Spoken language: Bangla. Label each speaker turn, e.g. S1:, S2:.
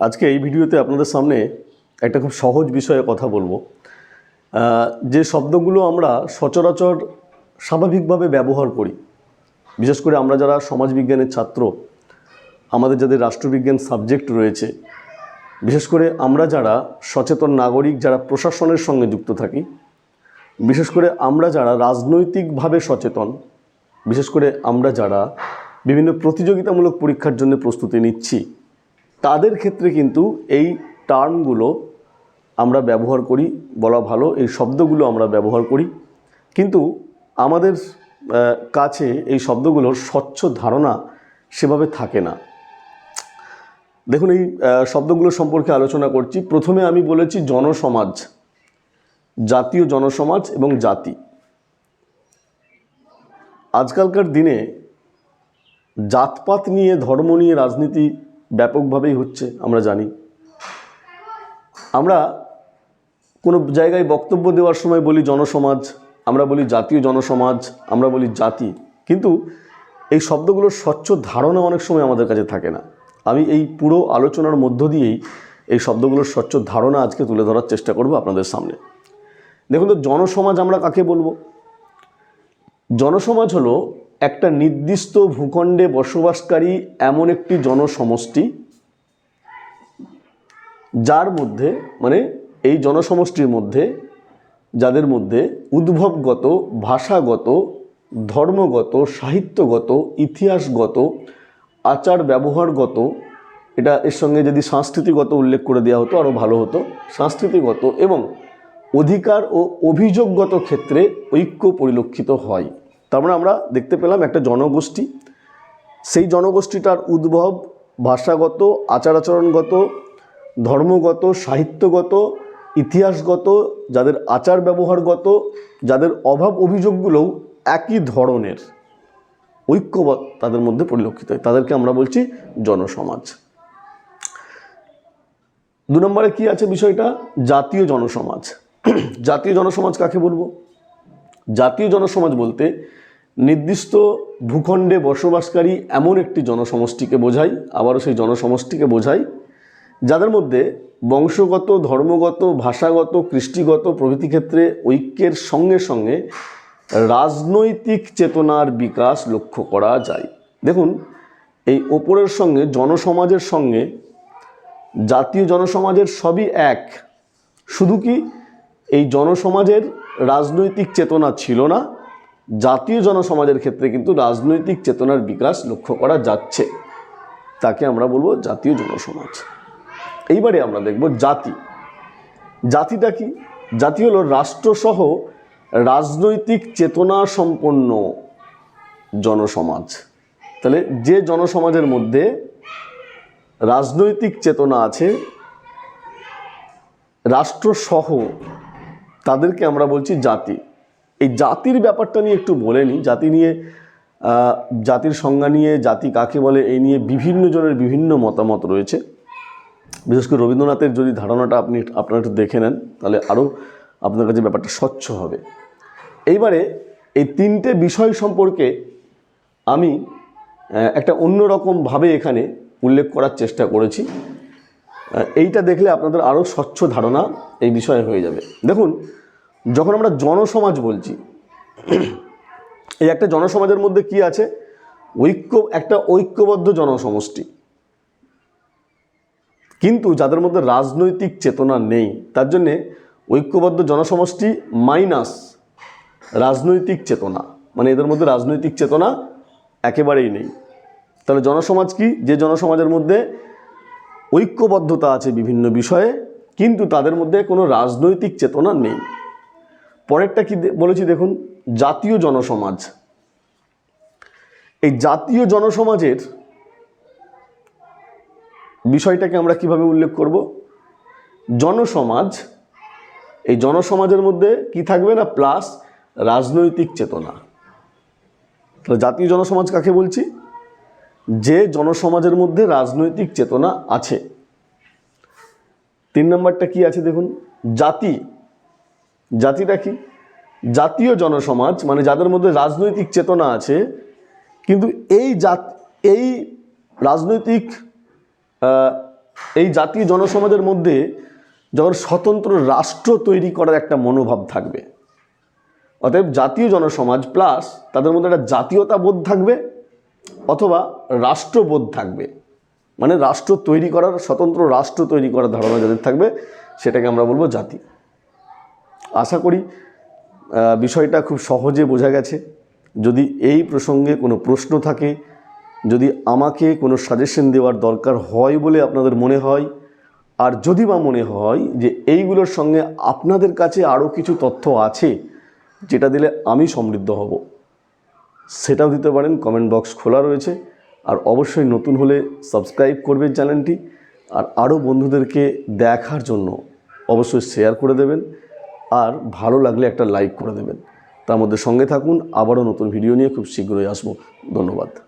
S1: আজকে এই ভিডিওতে আপনাদের সামনে একটা খুব সহজ বিষয়ে কথা বলব। যে শব্দগুলো আমরা সচরাচর স্বাভাবিকভাবে ব্যবহার করি, বিশেষ করে আমরা যারা সমাজবিজ্ঞানের ছাত্র, আমাদের যাদের রাষ্ট্রবিজ্ঞান সাবজেক্ট রয়েছে, বিশেষ করে আমরা যারা সচেতন নাগরিক, যারা প্রশাসনের সঙ্গে যুক্ত থাকি, বিশেষ করে আমরা যারা রাজনৈতিকভাবে সচেতন, বিশেষ করে আমরা যারা বিভিন্ন প্রতিযোগিতামূলক পরীক্ষার জন্য প্রস্তুতি নিচ্ছি তাদের ক্ষেত্রে কিন্তু এই টার্মগুলো আমরা ব্যবহার করি, বলা ভালো, এই শব্দগুলো আমরা ব্যবহার করি। কিন্তু আমাদের কাছে এই শব্দগুলোর স্বচ্ছ ধারণা সেভাবে থাকে না। দেখুন, এই শব্দগুলো সম্পর্কে আলোচনা করছি। প্রথমে আমি বলেছি জনসমাজ, জাতীয় জনসমাজ এবং জাতি। আজকালকার দিনে জাতপাত নিয়ে, ধর্ম নিয়ে, রাজনীতি ব্যাপকভাবেই হচ্ছে, আমরা জানি। আমরা কোনো জায়গায় বক্তব্য দেওয়ার সময় বলি জনসমাজ, আমরা বলি জাতীয় জনসমাজ, আমরা বলি জাতি, কিন্তু এই শব্দগুলোর স্বচ্ছ ধারণা অনেক সময় আমাদের কাছে থাকে না। আমি এই পুরো আলোচনার মধ্য দিয়েই এই শব্দগুলোর স্বচ্ছ ধারণা আজকে তুলে ধরার চেষ্টা করব আপনাদের সামনে। দেখুন তো, জনসমাজ আমরা কাকে বলব? জনসমাজ হলো একটা নির্দিষ্ট ভূখণ্ডে বসবাসকারী এমন একটি জনসমষ্টি, যার মধ্যে মানে এই জনসমষ্টির মধ্যে, যাদের মধ্যে উদ্ভবগত, ভাষাগত, ধর্মগত, সাহিত্যগত, ইতিহাসগত, আচার ব্যবহারগত, এটা এর সঙ্গে যদি সাংস্কৃতিগত উল্লেখ করে দেওয়া হতো আরও ভালো হতো সাংস্কৃতিগত এবং অধিকার ও অভিযোগগত ক্ষেত্রে ঐক্য পরিলক্ষিত হয়। তার মানে আমরা দেখতে পেলাম একটা জনগোষ্ঠী। সেই জনগোষ্ঠীটার উদ্ভব ভাষাগত আচার আচরণগত ধর্মগত, সাহিত্যগত, ইতিহাসগত, যাদের আচার ব্যবহারগত, যাদের অভাব অভিযোগগুলোও একই ধরনের। ঐক্য তাদের মধ্যে পরিলক্ষিত হয়। তাদেরকে আমরা বলছি জনসমাজ। দু নম্বরে কি আছে বিষয়টা? জাতীয় জনসমাজ। জাতীয় জনসমাজ কাকে বলব? জাতীয় জনসমাজ বলতে নির্দিষ্ট ভূখণ্ডে বসবাসকারী এমন একটি জনসমষ্টিকে বোঝায়, আবারও সেই জনসমষ্টিকে বোঝায়, যাদের মধ্যে বংশগত, ধর্মগত, ভাষাগত, কৃষ্টিগত প্রভৃতি ক্ষেত্রে ঐক্যের সঙ্গে সঙ্গে রাজনৈতিক চেতনার বিকাশ লক্ষ্য করা যায়। দেখুন, এই ওপরের সঙ্গে, জনসমাজের সঙ্গে, জাতীয় জনসমাজের সবই এক। শুধু কি এই জনসমাজের রাজনৈতিক চেতনা ছিল না, জাতীয় জনসমাজের ক্ষেত্রে কিন্তু রাজনৈতিক চেতনার বিকাশ লক্ষ্য করা যাচ্ছে। তাকে আমরা বলব জাতীয় জনসমাজ। এইবারে আমরা দেখব জাতি। জাতিটা কি? জাতি হলো রাষ্ট্রসহ রাজনৈতিক চেতনা সম্পন্ন জনসমাজ। তাহলে যে জনসমাজের মধ্যে রাজনৈতিক চেতনা আছে, রাষ্ট্রসহ তাদেরকে আমরা বলছি জাতি। এই জাতির ব্যাপারটা নিয়ে একটু বলে নিই। জাতি নিয়ে জাতির সংজ্ঞা নিয়ে জাতি কাকে বলে, এই নিয়ে বিভিন্ন জনের বিভিন্ন মতামত রয়েছে। বিশেষ করে রবীন্দ্রনাথের যদি ধারণাটা আপনি আপনারা একটু দেখে নেন, তাহলে আরও আপনার কাছে ব্যাপারটা স্বচ্ছ হবে। এইবারে এই তিনটে বিষয় সম্পর্কে আমি একটা অন্যরকমভাবে এখানে উল্লেখ করার চেষ্টা করেছি। এইটা দেখলে আপনাদের আরও স্বচ্ছ ধারণা এই বিষয়ে হয়ে যাবে। দেখুন, যখন আমরা জনসমাজ বলছি, এই একটা জনসমাজের মধ্যে কি আছে? ঐক্য, একটা ঐক্যবদ্ধ জনসমষ্টি। কিন্তু যাদের মধ্যে রাজনৈতিক চেতনা নেই, তার জন্যে ঐক্যবদ্ধ জনসমষ্টি মাইনাস রাজনৈতিক চেতনা। মানে এদের মধ্যে রাজনৈতিক চেতনা একেবারেই নেই। তাহলে জনসমাজ কি? যে জনসমাজের মধ্যে ঐক্যবদ্ধতা আছে বিভিন্ন বিষয়ে, কিন্তু তাদের মধ্যে কোনো রাজনৈতিক চেতনা নেই। পরেরটা কি বলেছি দেখুন, জাতীয় জনসমাজ। এই জাতীয় জনসমাজের বিষয়টাকে আমরা কীভাবে উল্লেখ করব? জনসমাজ, এই জনসমাজের মধ্যে কি থাকবে না? প্লাস রাজনৈতিক চেতনা। তাহলে জাতীয় জনসমাজ কাকে বলছি? যে জনসমাজের মধ্যে রাজনৈতিক চেতনা আছে। তিন নম্বরটা কি আছে দেখুন? জাতি। জাতিটা কি? জাতীয় জনসমাজ মানে যাদের মধ্যে রাজনৈতিক চেতনা আছে, কিন্তু এই জাত, এই রাজনৈতিক এই জাতীয় জনসমাজের মধ্যে যখন স্বতন্ত্র রাষ্ট্র তৈরি করার একটা মনোভাব থাকবে, অতএব জাতীয় জনসমাজ প্লাস তাদের মধ্যে একটা জাতীয়তাবোধ থাকবে অথবা রাষ্ট্রবোধ থাকবে। মানে রাষ্ট্র তৈরি করার, স্বতন্ত্র রাষ্ট্র তৈরি করার ধারণা যাদের থাকবে, সেটাকে আমরা বলব জাতি। আশা করি বিষয়টা খুব সহজে বোঝা গেছে। যদি এই প্রসঙ্গে কোনো প্রশ্ন থাকে, যদি আমাকে কোনো সাজেশন দেওয়ার দরকার হয় বলে আপনাদের মনে হয়, আর যদি বা মনে হয় যে এইগুলোর সঙ্গে আপনাদের কাছে আরও কিছু তথ্য আছে, যেটা দিলে আমি সমৃদ্ধ হব। সেটাও দিতে পারেন কমেন্ট বক্স খোলা রয়েছে। আর অবশ্যই নতুন হলে সাবস্ক্রাইব করবেন চ্যানেলটি। আর আরও বন্ধুদেরকে দেখার জন্য অবশ্যই শেয়ার করে দেবেন। আর ভালো লাগলে একটা লাইক করে দেবেন। তার মধ্যে সঙ্গে থাকুন, আবারও নতুন ভিডিও নিয়ে খুব শীঘ্রই আসব। ধন্যবাদ।